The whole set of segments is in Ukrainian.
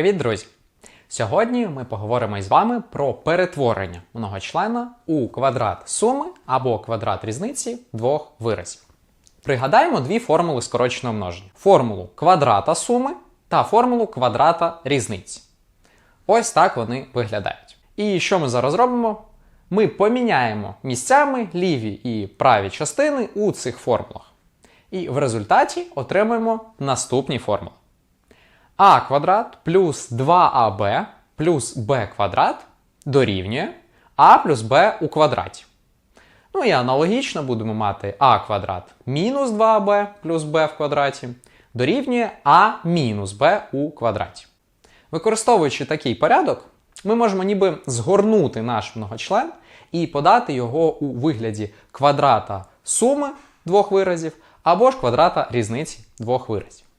Привіт, друзі! Сьогодні ми поговоримо із вами про перетворення многочлена у квадрат суми або квадрат різниці двох виразів. Пригадаємо дві формули скороченого множення: формулу квадрата суми та формулу квадрата різниці. Ось так вони виглядають. І що ми зараз робимо? Ми поміняємо місцями ліві і праві частини у цих формулах. І в результаті отримаємо наступні формули а квадрат плюс 2аб плюс b квадрат дорівнює а плюс b у квадраті. Ну і аналогічно будемо мати а квадрат мінус 2аб плюс b в квадраті дорівнює а мінус b у квадраті. Використовуючи такий порядок, ми можемо ніби згорнути наш многочлен і подати його у вигляді квадрата суми двох виразів або ж квадрата різниці двох виразів.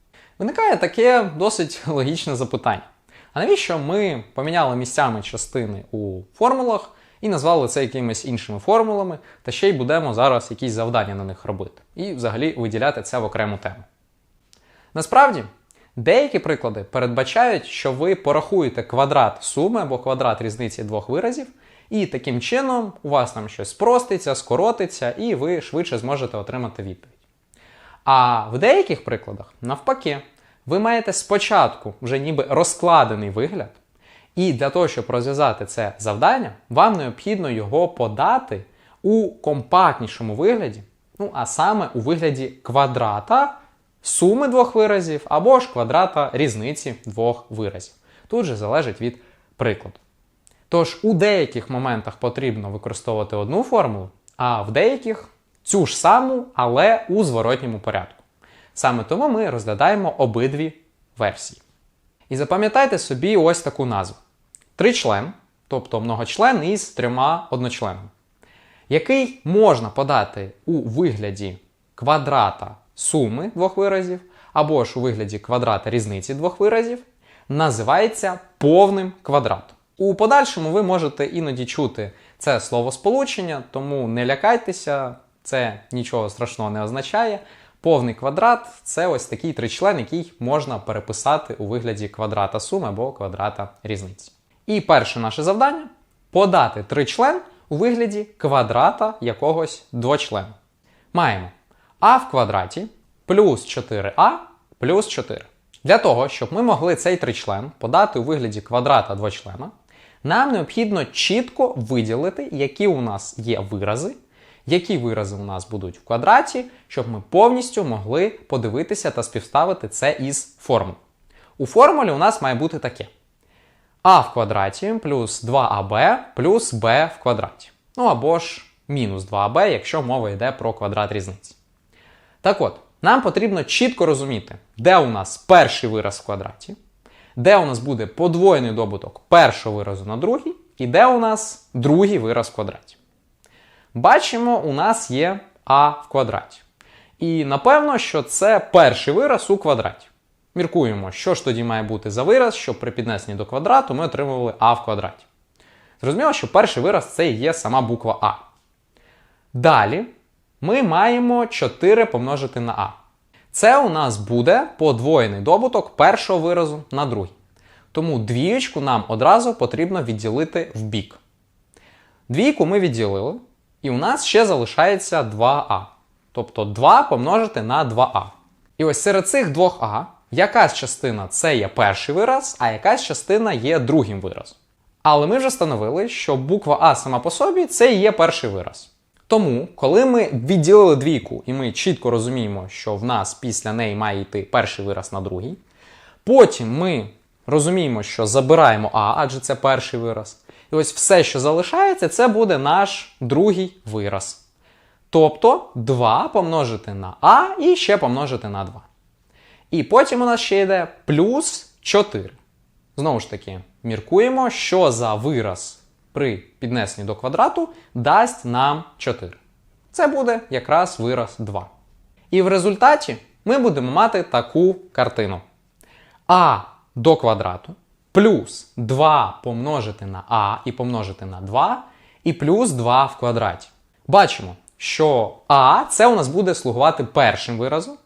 Виникає таке досить логічне запитання. А навіщо ми поміняли місцями частини у формулах і назвали це якимись іншими формулами, та ще й будемо зараз якісь завдання на них робити, і взагалі виділяти це в окрему тему. Насправді, деякі приклади передбачають, що ви порахуєте квадрат суми або квадрат різниці двох виразів, і таким чином у вас там щось спроститься, скоротиться, і ви швидше зможете отримати відповідь. А в деяких прикладах, навпаки, ви маєте спочатку вже ніби розкладений вигляд, і для того, щоб розв'язати це завдання, вам необхідно його подати у компактнішому вигляді, ну а саме у вигляді квадрата суми двох виразів або ж квадрата різниці двох виразів. Тут же залежить від прикладу. Тож у деяких моментах потрібно використовувати одну формулу, а в деяких цю ж саму, але у зворотньому порядку. Саме тому ми розглядаємо обидві версії. І запам'ятайте собі ось таку назву: тричлен, тобто многочлен із трьома одночленами, який можна подати у вигляді квадрата суми двох виразів, або ж у вигляді квадрата різниці двох виразів, називається повним квадратом. У подальшому ви можете іноді чути це словосполучення, тому не лякайтеся, це нічого страшного не означає. Повний квадрат це ось такий тричлен, який можна переписати у вигляді квадрата суми або квадрата різниці. І перше наше завдання подати тричлен у вигляді квадрата якогось двочлена. Маємо а в квадраті плюс 4а плюс 4. Для того, щоб ми могли цей тричлен подати у вигляді квадрата двочлена, нам необхідно чітко виділити, які у нас є вирази які вирази у нас будуть в квадраті, щоб ми повністю могли подивитися та співставити це із формул. У формулі у нас має бути таке: а в квадраті плюс 2аб плюс b в квадраті. Ну або ж мінус 2аб, якщо мова йде про квадрат різниці. Так от, нам потрібно чітко розуміти, де у нас перший вираз в квадраті, де у нас буде подвоєний добуток першого виразу на другий, і де у нас другий вираз в квадраті. Бачимо, у нас є а в квадраті. І напевно, що це перший вираз у квадраті. Міркуємо, що ж тоді має бути за вираз, щоб при піднесенні до квадрату ми отримували а в квадраті. Зрозуміло, що перший вираз це є сама буква А. Далі ми маємо 4 помножити на А. Це у нас буде подвоєний добуток першого виразу на другий. Тому двієчку нам одразу потрібно відділити в бік. Двійку ми відділили. І у нас ще залишається 2а. Тобто 2 помножити на 2а. І ось серед цих 2а якась частина це є перший вираз, а якась частина є другим виразом. Але ми вже встановили, що буква А сама по собі це і є перший вираз. Тому, коли ми відділили двійку, і ми чітко розуміємо, що в нас після неї має йти перший вираз на другий, потім ми розуміємо, що забираємо А, адже це перший вираз. І ось все, що залишається, це буде наш другий вираз. Тобто 2 помножити на А і ще помножити на 2. І потім у нас ще йде плюс 4. Знову ж таки, міркуємо, що за вираз при піднесенні до квадрату дасть нам 4. Це буде якраз вираз 2. І в результаті ми будемо мати таку картину. А до квадрату плюс 2 помножити на а і помножити на 2, і плюс 2 в квадраті. Бачимо, що а це у нас буде слугувати першим виразом.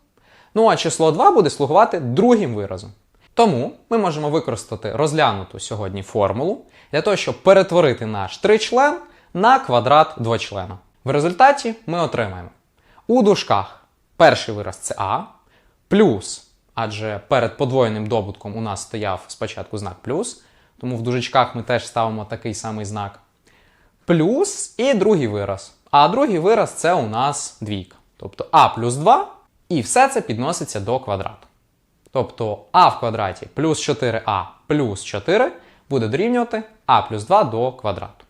Ну а число 2 буде слугувати другим виразом. Тому ми можемо використати розглянуту сьогодні формулу для того, щоб перетворити наш тричлен на квадрат двочлена. В результаті ми отримаємо у дужках перший вираз це А, плюс, адже перед подвоєним добутком у нас стояв спочатку знак плюс, тому в дужечках ми теж ставимо такий самий знак. Плюс і другий вираз. А другий вираз це у нас двійка. Тобто А плюс 2, і все це підноситься до квадрату. Тобто а в квадраті плюс 4а плюс 4 буде дорівнювати а плюс 2 до квадрату.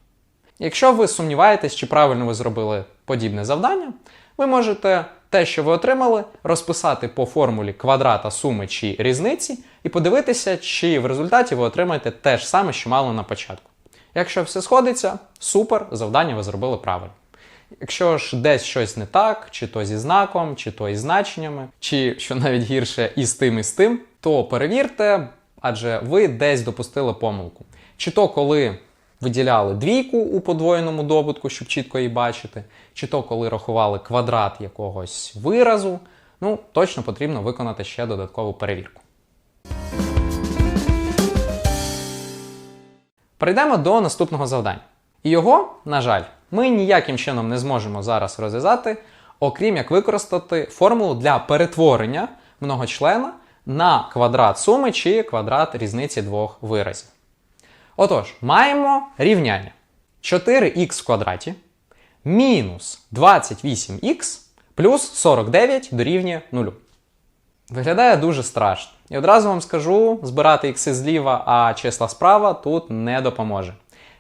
Якщо ви сумніваєтесь, чи правильно ви зробили подібне завдання, ви можете те, що ви отримали, розписати по формулі квадрата суми чи різниці, і подивитися, чи в результаті ви отримаєте те ж саме, що мали на початку. Якщо все сходиться, супер, завдання ви зробили правильно. Якщо ж десь щось не так, чи то зі знаком, чи то із значеннями, чи що навіть гірше і з тим, і з тим, то перевірте, адже ви десь допустили помилку. Чи то коли виділяли двійку у подвоєному добутку, щоб чітко її бачити, чи то коли рахували квадрат якогось виразу, ну точно потрібно виконати ще додаткову перевірку. Перейдемо до наступного завдання. І його, на жаль, ми ніяким чином не зможемо зараз розв'язати, окрім як використати формулу для перетворення многочлена на квадрат суми чи квадрат різниці двох виразів. Отож, маємо рівняння 4х в квадраті мінус 28х плюс 49 дорівнює 0. Виглядає дуже страшно. І одразу вам скажу, збирати ікси зліва, а числа справа тут не допоможе.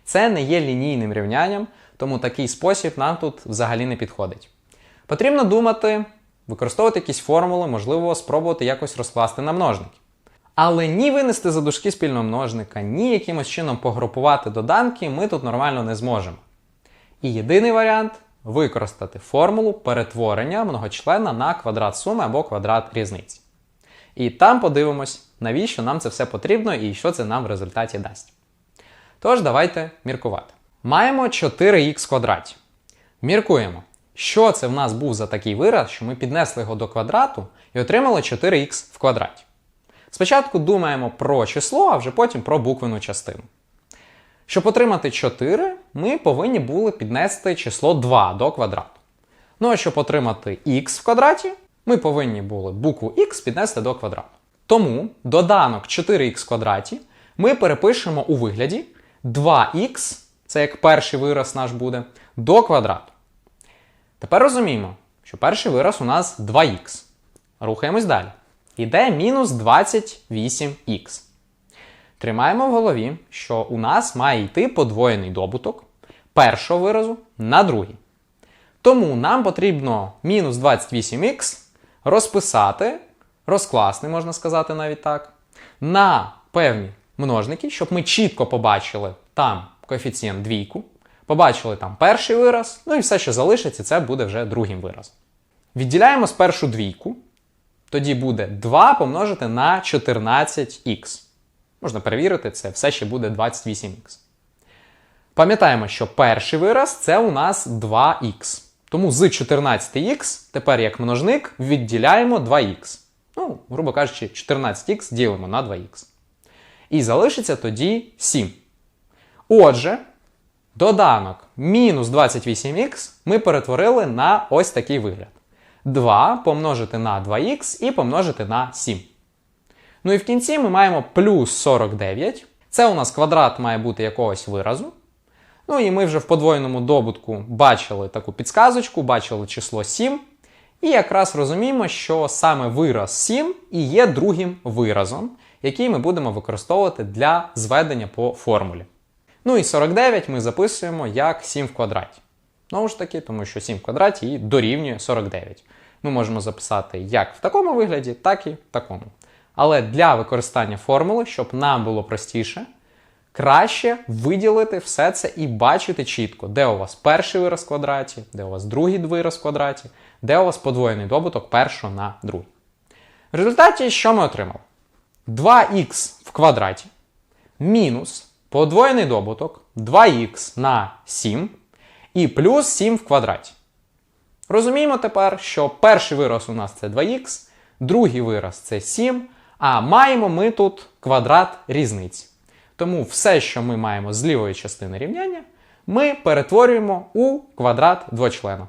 Це не є лінійним рівнянням, тому такий спосіб нам тут взагалі не підходить. Потрібно думати, використовувати якісь формули, можливо, спробувати якось розкласти на множники. Але ні винести за дужки спільного множника, ні якимось чином погрупувати доданки ми тут нормально не зможемо. І єдиний варіант використати формулу перетворення многочлена на квадрат суми або квадрат різниці. І там подивимось, навіщо нам це все потрібно і що це нам в результаті дасть. Тож, давайте міркувати. Маємо 4х квадраті. Міркуємо, що це в нас був за такий вираз, що ми піднесли його до квадрату і отримали 4х в квадраті. Спочатку думаємо про число, а вже потім про буквену частину. Щоб отримати 4, ми повинні були піднести число 2 до квадрату. Ну а щоб отримати х в квадраті, ми повинні були букву х піднести до квадрату. Тому доданок 4х в квадраті ми перепишемо у вигляді 2х, це як перший вираз наш буде, до квадрату. Тепер розуміємо, що перший вираз у нас 2х. Рухаємось далі. Іде мінус 28х. Тримаємо в голові, що у нас має йти подвоєний добуток першого виразу на другий. Тому нам потрібно мінус 28х розписати, розкласти, можна сказати навіть так, на певні множники, щоб ми чітко побачили там коефіцієнт двійку, побачили там перший вираз, ну і все, що залишиться, це буде вже другим виразом. Відділяємо спершу двійку, тоді буде 2 помножити на 14х. Можна перевірити, це все ще буде 28х. Пам'ятаємо, що перший вираз це у нас 2х. Тому з 14х тепер як множник відділяємо 2х. Ну, грубо кажучи, 14х ділимо на 2х. І залишиться тоді 7. Отже, доданок мінус 28х ми перетворили на ось такий вигляд. 2 помножити на 2х і помножити на 7. Ну і в кінці ми маємо плюс 49. Це у нас квадрат має бути якогось виразу. Ну і ми вже в подвоєному добутку бачили таку підсказочку, бачили число 7. І якраз розуміємо, що саме вираз 7 і є другим виразом, який ми будемо використовувати для зведення по формулі. Ну і 49 ми записуємо як 7 в квадраті. Знову ж таки, тому що 7 в квадраті і дорівнює 49. Ми можемо записати як в такому вигляді, так і в такому. Але для використання формули, щоб нам було простіше, краще виділити все це і бачити чітко, де у вас перший вираз в квадраті, де у вас другий вираз в квадраті, де у вас подвоєний добуток першого на другий. В результаті, що ми отримали? 2х в квадраті мінус подвоєний добуток 2х на 7 і плюс 7 в квадраті. Розуміємо тепер, що перший вираз у нас це 2х, другий вираз це 7, А маємо ми тут квадрат різниці. Тому все, що ми маємо з лівої частини рівняння, ми перетворюємо у квадрат двочлена.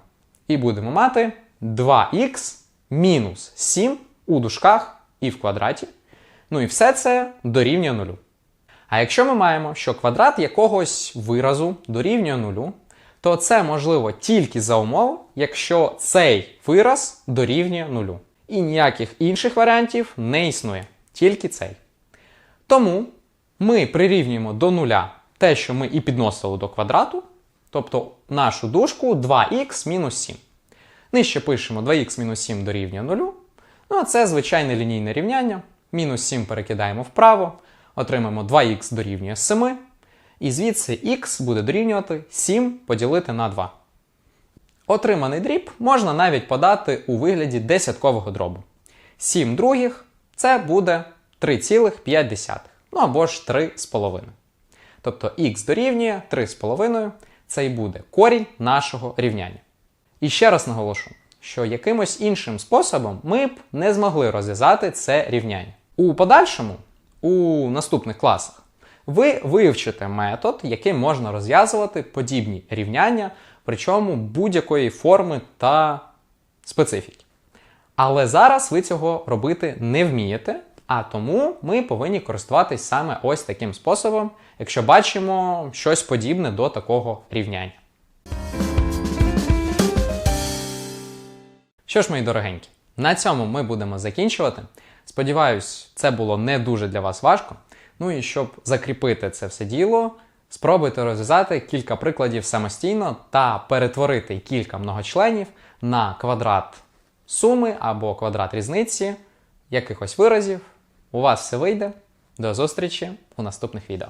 І будемо мати 2х мінус 7 у дужках і в квадраті. Ну і все це дорівнює нулю. А якщо ми маємо, що квадрат якогось виразу дорівнює нулю, то це можливо тільки за умови, якщо цей вираз дорівнює нулю. І ніяких інших варіантів не існує, тільки цей. Тому ми прирівнюємо до нуля те, що ми і підносили до квадрату, тобто нашу дужку 2х мінус 7. Нижче пишемо 2х мінус 7 дорівнює 0. Ну а це звичайне лінійне рівняння. Мінус 7 перекидаємо вправо, отримаємо 2х дорівнює 7. І звідси х буде дорівнювати 7 поділити на 2. Отриманий дріб можна навіть подати у вигляді десяткового дробу. 7 других це буде 3,5. Ну або ж 3,5. Тобто х дорівнює 3,5 це і буде корінь нашого рівняння. І ще раз наголошу, що якимось іншим способом ми б не змогли розв'язати це рівняння. У подальшому, у наступних класах, ви вивчите метод, яким можна розв'язувати подібні рівняння, причому будь-якої форми та специфіки. Але зараз ви цього робити не вмієте, а тому ми повинні користуватись саме ось таким способом, якщо бачимо щось подібне до такого рівняння. Що ж, мої дорогенькі, на цьому ми будемо закінчувати. Сподіваюсь, це було не дуже для вас важко. Ну і щоб закріпити це все діло, спробуйте розв'язати кілька прикладів самостійно та перетворити кілька многочленів на квадрат суми або квадрат різниці якихось виразів. У вас все вийде. До зустрічі у наступних відео.